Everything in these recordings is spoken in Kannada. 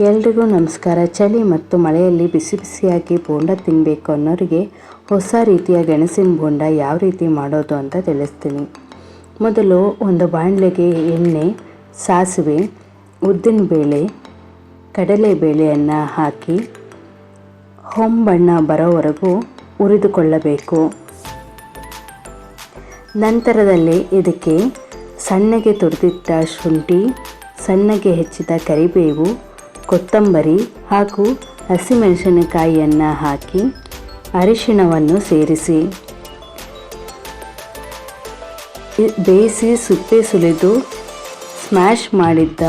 ಎಲ್ರಿಗೂ ನಮಸ್ಕಾರ. ಚಳಿ ಮತ್ತು ಮಳೆಯಲ್ಲಿ ಬಿಸಿ ಬಿಸಿಯಾಗಿ ಬೋಂಡ ತಿನ್ನಬೇಕು ಅನ್ನೋರಿಗೆ ಹೊಸ ರೀತಿಯ ಗೆಣಸಿನ ಬೋಂಡ ಯಾವ ರೀತಿ ಮಾಡೋದು ಅಂತ ತಿಳಿಸ್ತೀನಿ. ಮೊದಲು ಒಂದು ಬಾಣಲೆಗೆ ಎಣ್ಣೆ, ಸಾಸಿವೆ ಉದ್ದಿನಬೇಳೆ ಕಡಲೆಬೇಳೆಯನ್ನು ಹಾಕಿ ಹೊಂಬಣ್ಣ ಬರೋವರೆಗೂ ಉರಿದುಕೊಳ್ಳಬೇಕು ನಂತರದಲ್ಲಿ ಇದಕ್ಕೆ ಸಣ್ಣಗೆ ತುರಿದಿಟ್ಟ ಶುಂಠಿ, ಸಣ್ಣಗೆ ಹೆಚ್ಚಿದ ಕರಿಬೇವು ಕೊತ್ತಂಬರಿ ಹಾಗೂ ಹಸಿಮೆಣಸಿನಕಾಯಿಯನ್ನು ಹಾಕಿ ಅರಿಶಿಣವನ್ನು ಸೇರಿಸಿ. ಬೇಯಿಸಿ ಸುಪ್ಪೆ ಸುಲಿದು ಸ್ಮ್ಯಾಶ್ ಮಾಡಿದ್ದ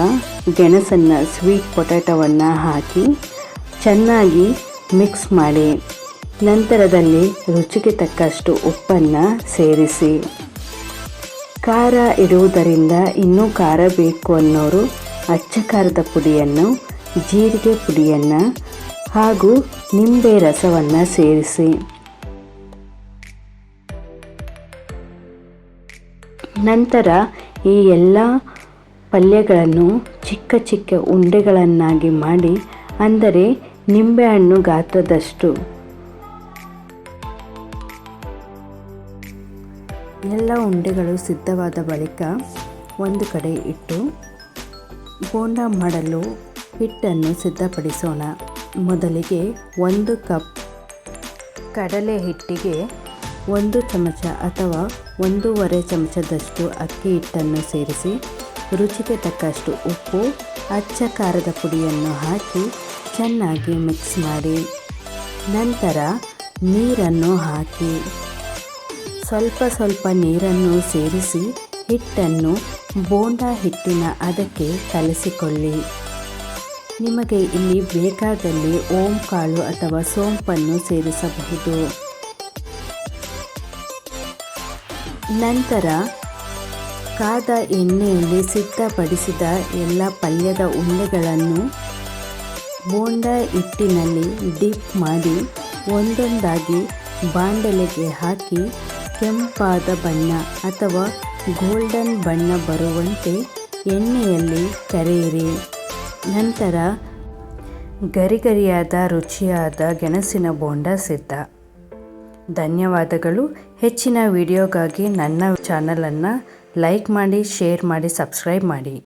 ಗೆಣಸನ್ನು ಸ್ವೀಟ್ ಪೊಟ್ಯಾಟೋವನ್ನು ಹಾಕಿ ಚೆನ್ನಾಗಿ ಮಿಕ್ಸ್ ಮಾಡಿ. ನಂತರದಲ್ಲಿ ರುಚಿಗೆ ತಕ್ಕಷ್ಟು ಉಪ್ಪನ್ನು ಸೇರಿಸಿ. ಖಾರ ಇಡುವುದರಿಂದ ಇನ್ನೂ ಖಾರ ಬೇಕು ಅನ್ನೋರು ಅಚ್ಚ ಖಾರದ ಪುಡಿಯನ್ನು ಜೀರಿಗೆ ಪುಡಿಯನ್ನು ಹಾಗೂ ನಿಂಬೆ ರಸವನ್ನು ಸೇರಿಸಿ. ನಂತರ ಈ ಎಲ್ಲ ಪಲ್ಯಗಳನ್ನು ಚಿಕ್ಕ ಚಿಕ್ಕ ಉಂಡೆಗಳನ್ನಾಗಿ ಮಾಡಿ, ಅಂದರೆ ನಿಂಬೆಹಣ್ಣು ಗಾತ್ರದಷ್ಟು. ಎಲ್ಲ ಉಂಡೆಗಳು ಸಿದ್ಧವಾದ ಬಳಿಕ ಒಂದು ಕಡೆ ಇಟ್ಟು, ಬೋಂಡ ಮಾಡಲು ಹಿಟ್ಟನ್ನು ಸಿದ್ಧಪಡಿಸೋಣ. ಮೊದಲಿಗೆ ಒಂದು ಕಪ್ ಕಡಲೆ ಹಿಟ್ಟಿಗೆ ಒಂದು ಚಮಚ ಅಥವಾ ಒಂದೂವರೆ ಚಮಚದಷ್ಟು ಅಕ್ಕಿ ಹಿಟ್ಟನ್ನು ಸೇರಿಸಿ, ರುಚಿಗೆ ತಕ್ಕಷ್ಟು ಉಪ್ಪು, ಅಚ್ಚ ಖಾರದ ಪುಡಿಯನ್ನು ಹಾಕಿ ಚೆನ್ನಾಗಿ ಮಿಕ್ಸ್ ಮಾಡಿ. ನಂತರ ನೀರನ್ನು ಹಾಕಿ. ಸ್ವಲ್ಪ ಸ್ವಲ್ಪ ನೀರನ್ನು ಸೇರಿಸಿ ಹಿಟ್ಟನ್ನು ಬೋಂಡಾ ಹಿಟ್ಟಿನ ಅದಕ್ಕೆ ಕಲಸಿಕೊಳ್ಳಿ. ನಿಮಗೆ ಇಲ್ಲಿ ಬೇಕಾದಲ್ಲಿ ಓಂ ಕಾಳು ಅಥವಾ ಸೋಂಪನ್ನು ಸೇರಿಸಬಹುದು. ನಂತರ ಕಾದ ಎಣ್ಣೆಯಲ್ಲಿ ಸಿದ್ಧಪಡಿಸಿದ ಎಲ್ಲ ಪಲ್ಯದ ಉಂಡೆಗಳನ್ನು ಬೋಂಡ ಹಿಟ್ಟಿನಲ್ಲಿ ಡಿಪ್ ಮಾಡಿ ಒಂದೊಂದಾಗಿ ಬಾಂಡಲೆಗೆ ಹಾಕಿ ಕೆಂಪಾದ ಬಣ್ಣ ಅಥವಾ ಗೋಲ್ಡನ್ ಬಣ್ಣ ಬರುವಂತೆ ಎಣ್ಣೆಯಲ್ಲಿ ಕರೆಯಿರಿ. ನಂತರ ಗರಿಗರಿಯಾದ ರುಚಿಯಾದ ಗೆಣಸಿನ ಬೋಂಡ ಸಿದ್ಧ. ಧನ್ಯವಾದಗಳು. ಹೆಚ್ಚಿನ ವಿಡಿಯೋಗಾಗಿ ನನ್ನ ಚಾನಲನ್ನು ಲೈಕ್ ಮಾಡಿ, ಶೇರ್ ಮಾಡಿ, ಸಬ್ಸ್ಕ್ರೈಬ್ ಮಾಡಿ.